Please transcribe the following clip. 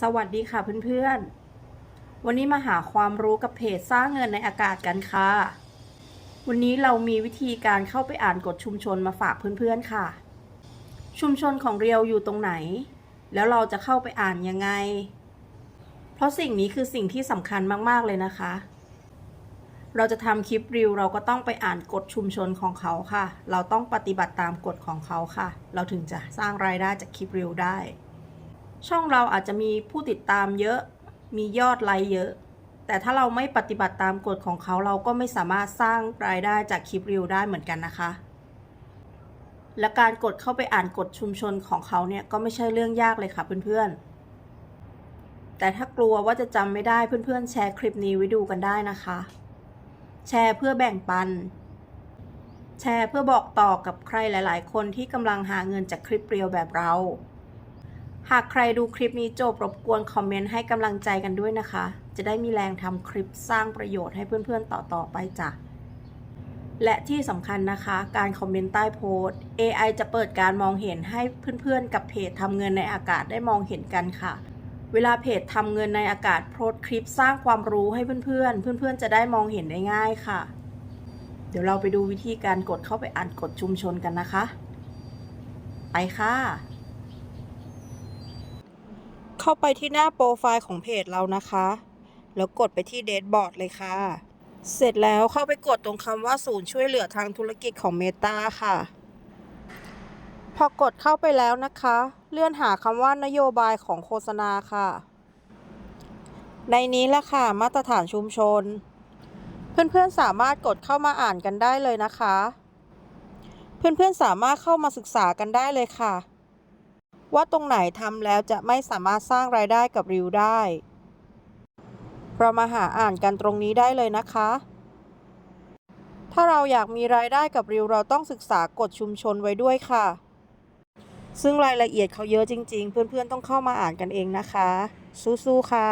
สวัสดีค่ะเพื่อนๆ วันนี้มาหาความรู้กับเพจสร้างเงินในอากาศกันค่ะ วันนี้เรามีวิธีการเข้าไปอ่านกฎชุมชนมาฝากเพื่อนๆค่ะ ชุมชนของเรียวอยู่ตรงไหน แล้วเราจะเข้าไปอ่านยังไง เพราะสิ่งนี้คือสิ่งที่สำคัญมากๆเลยนะคะ เราจะทำคลิปรีวเราก็ต้องไปอ่านกฎชุมชนของเขาค่ะ เราต้องปฏิบัติตามกฎของเขาค่ะ เราถึงจะสร้างรายได้จากคลิปรีวได้ ช่องเราอาจจะมีผู้ติดตามเยอะ มียอดไลค์เยอะ แต่ถ้าเราไม่ปฏิบัติตามกฎของเขาเราก็ไม่สามารถสร้างรายได้จากคลิปรีวได้เหมือนกันนะคะ และการกดเข้าไปอ่านกฎชุมชนของเขาเนี่ยก็ไม่ใช่เรื่องยากเลยค่ะเพื่อนๆ แต่ถ้ากลัวว่าจะจำไม่ได้เพื่อนๆ แชร์คลิปนี้ไว้ดูกันได้นะคะ แชร์เพื่อแบ่งปันแชร์เพื่อบอกต่อกับใครหลาย ๆ คนที่กำลังหาเงินจากคลิปเรียวแบบเรา หากใครดูคลิปนี้จบรบกวนคอมเมนต์ให้กำลังใจกันด้วยนะคะ จะได้มีแรงทำคลิปสร้างประโยชน์ให้เพื่อนๆต่อๆไปจ้ะและที่สำคัญนะคะการคอมเมนต์ใต้โพสต์ AI จะเปิดการมองเห็นให้เพื่อนๆ กับเพจทำเงินในอากาศได้มองเห็นกันค่ะ เวลาเพจทำเงินในอากาศโพสต์คลิปสร้างความรู้ให้เพื่อนๆ เพื่อนๆ จะได้มองเห็นได้ง่ายค่ะ เดี๋ยวเราไปดูวิธีการกดเข้าไปอ่านกฎชุมชนกันนะคะ ไปค่ะ เข้าไปที่หน้าโปรไฟล์ของเพจเรานะคะ แล้วกดไปที่เดทบอร์ดเลยค่ะ เสร็จแล้วเข้าไปกดตรงคำว่าศูนย์ช่วยเหลือทางธุรกิจของเมตาค่ะ พอกดเข้าไปแล้วนะคะ เลื่อนหาคำว่านโยบายของโฆษณาค่ะ ในนี้แหละค่ะ มาตรฐานชุมชน เพื่อนๆสามารถกดเข้ามาอ่านกันได้เลยนะคะ เพื่อนๆสามารถเข้ามาศึกษากันได้เลยค่ะ ว่าตรงไหนทำแล้วจะไม่สามารถสร้างรายได้กับริวได้ เรามาหาอ่านกันตรงนี้ได้เลยนะคะ ถ้าเราอยากมีรายได้กับริวเราต้องศึกษากฎชุมชนไว้ด้วยค่ะ ซึ่งรายละเอียดเขาเยอะจริง ๆ เพื่อนๆต้องเข้ามาอ่านกันเองนะคะ สู้ๆค่ะ